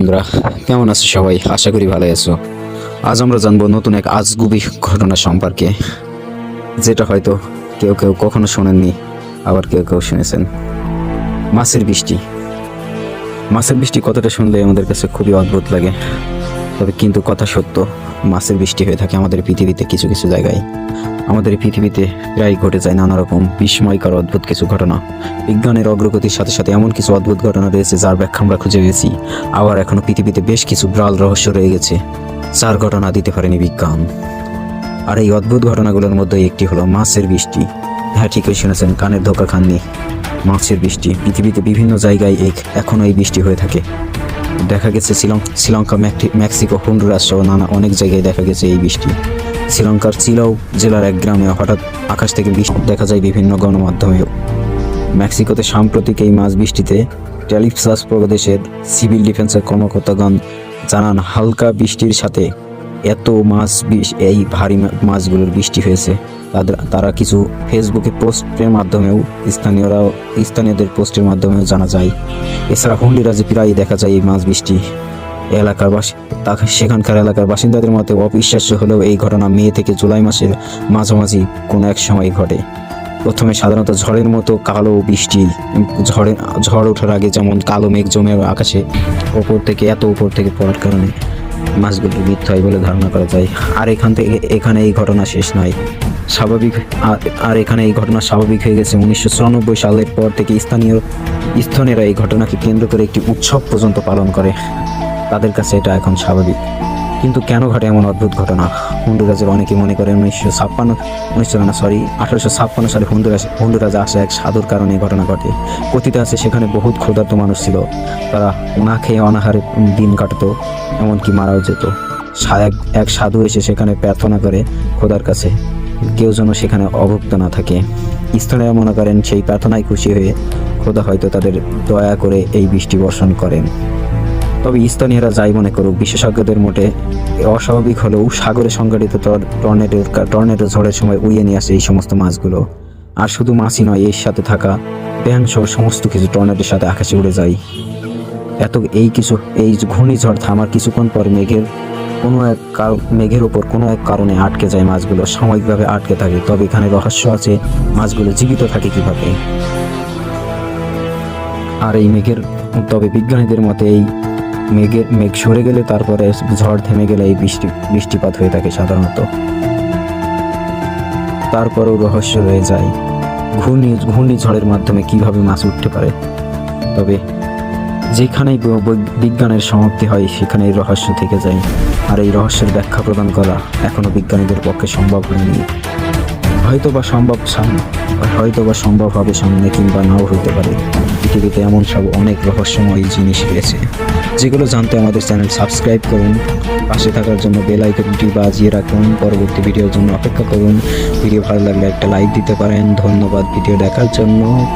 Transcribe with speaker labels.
Speaker 1: বন্ধুরা, কেমন আছো সবাই? আশা করি ভালো আছো। আজ আমরা জানব নতুন এক আজগুবি ঘটনা সম্পর্কে, যেটা হয়তো কেউ কেউ কখনো শোনেননি, আবার কেউ কেউ শুনেছেন। মাছের বৃষ্টি। মাছের বৃষ্টি কতটা শুনলে আমাদের কাছে খুবই অদ্ভুত লাগে। তবে কিন্তু কথা সত্য, মাছের বৃষ্টি হয়ে থাকে আমাদের পৃথিবীতে কিছু কিছু জায়গায়। আমাদের পৃথিবীতে প্রায় ঘটে যায় নানা রকম বিস্ময়কর অদ্ভুত কিছু ঘটনা। বিজ্ঞানের অগ্রগতির সাথে সাথে এমন কিছু অদ্ভুত ঘটনা রয়েছে যার ব্যাখ্যা আমরা খুঁজে পেয়েছি। আবার এখনও পৃথিবীতে বেশ কিছু ব্রাল রহস্য রয়ে গেছে, যার ঘটনা দিতে পারেনি বিজ্ঞান। আর এই অদ্ভুত ঘটনাগুলোর মধ্যে একটি হলো মাছের বৃষ্টি। হ্যাঁ ঠিকই শুনেছেন, কানের ধোকা খাননি। মাছের বৃষ্টি, পৃথিবীতে বিভিন্ন জায়গায় এক এখনও এই বৃষ্টি হয়ে থাকে। দেখা গেছে শ্রীলঙ্কা শ্রীলঙ্কা মেক্সিকো, হন্ডুরাস সহ নানা অনেক জায়গায় দেখা গেছে এই বৃষ্টি। শ্রীলঙ্কার চিলাও জেলার এক গ্রামে হঠাৎ আকাশ থেকে বৃষ্টি দেখা যায় বিভিন্ন গণমাধ্যমেও। মেক্সিকোতে সাম্প্রতিক এই মাছ বৃষ্টিতে টেলিফসাস প্রদেশের সিভিল ডিফেন্সের কর্মকর্তাগণ জানান, হালকা বৃষ্টির সাথে এত মাছ এই ভারী মাছগুলোর বৃষ্টি হয়েছে। তাদের, তারা কিছু ফেসবুকে পোস্টের মাধ্যমেও স্থানীয়রাও, স্থানীয়দের পোস্টের মাধ্যমেও জানা যায়। এছাড়া হুন্ডিরাজে প্রায়ই দেখা যায় এই মাছ বৃষ্টি। এলাকার বাসি তা সেখানকার এলাকার বাসিন্দাদের মতে অবিশ্বাস্য হলেও এই ঘটনা মে থেকে জুলাই মাসের মাঝামাঝি কোনো এক সময় ঘটে। প্রথমে সাধারণত ঝড়ের মতো কালো বৃষ্টি ঝড়ে, ঝড় ওঠার আগে যেমন কালো মেঘ জমে আকাশে, ওপর থেকে, এত উপর থেকে পড়ার কারণে। মাছগুলো মৃত্যু হয় বলে ধারণা করা যায়। আর এখান থেকে, এখানে এই ঘটনা শেষ নয়। স্বাভাবিক, আর- আর এখানে এই ঘটনা স্বাভাবিক হয়ে গেছে। উনিশশো চুরানব্বই সালের পর থেকে স্থানীয় স্থানীয়রা এই ঘটনাকে কেন্দ্র করে একটি উৎসব পর্যন্ত পালন করে। তাদের কাছে এটা এখন স্বাভাবিক। কিন্তু কেন ঘটে এমন অদ্ভুত ঘটনা? হন্ডুরাজের অনেকে মনে করেন উনিশশো ছাপ্পান্ন, উনিশশো না সরি আঠারোশো ছাপ্পান্ন সালে হন্ডুরাজ হন্ডুরাজে আসা এক সাধুর কারণে ঘটনা ঘটে। কথিত আছে সেখানে বহুত ক্ষুধার্ত মানুষ ছিল। তারা না খেয়ে অনাহারে দিন কাটত, এমনকি মারাও যেত। এক- এক সাধু এসে সেখানে প্রার্থনা করে খোদার কাছে, কেউ যেন সেখানে অভুক্ত না থাকে। স্থানীয় মনে করেন সেই প্রার্থনায় খুশি হয়ে খোদা হয়তো তাদের দয়া করে এই বৃষ্টি বর্ষণ করেন। তবে স্থানীয়রা যাই মনে করুক, বিশেষজ্ঞদের মোটে অস্বাভাবিক হলেও সাগরে সংঘটিত টর- টর্নেডোর টর্নেডো ঝড়ের সময় উড়িয়ে নিয়ে আসে এই সমস্ত মাছগুলো। আর শুধু মাছই নয়, এর সাথে থাকা ব্যাং সহ সমস্ত কিছু টর্নেডোর সাথে আকাশে উড়ে যায়। এত এই কিছু, এই ঘূর্ণিঝড় থামার কিছুক্ষণ পর মেঘের কোনো এক কার- মেঘের ওপর কোনো এক কারণে আটকে যায় মাছগুলো, সাময়িকভাবে আটকে থাকে। তবে এখানে রহস্য আছে, মাছগুলো জীবিত থাকে কীভাবে? আর এই মেঘের, তবে বিজ্ঞানীদের মতে এই মেঘের মেঘ সরে গেলে তারপরে ঝড় থেমে গেলে এই বৃষ্টি, বৃষ্টিপাত হয়ে থাকে সাধারণত। তারপরেও রহস্য রয়ে যায়, ঘূর্ণি ঘূর্ণিঝড়ের মাধ্যমে কীভাবে মাছ উঠতে পারে। তবে যেখানেই বিজ্ঞানের সমাপ্তি হয় সেখানে রহস্য থেকে যায়। আর এই রহস্যের ব্যাখ্যা প্রদান করা এখনও বিজ্ঞানীদের পক্ষে সম্ভব হয়নি। হয়তো বা সম্ভব সাম- হয়তো বা সম্ভব হবে সামনে কিংবা নাও হইতে পারে। পৃথিবীতে এমন সব অনেক রহস্যময় জিনিস রয়েছে। যেগুলো জানতে আমাদের চ্যানেল সাবস্ক্রাইব করুন, পাশে থাকার জন্য বেল আইকনটি বাজিয়ে রাখুন, পরবর্তী ভিডিওর জন্য অপেক্ষা করুন। ভিডিও ভালো লাগলে একটা লাইক দিতে পারেন। ধন্যবাদ ভিডিও দেখার জন্য।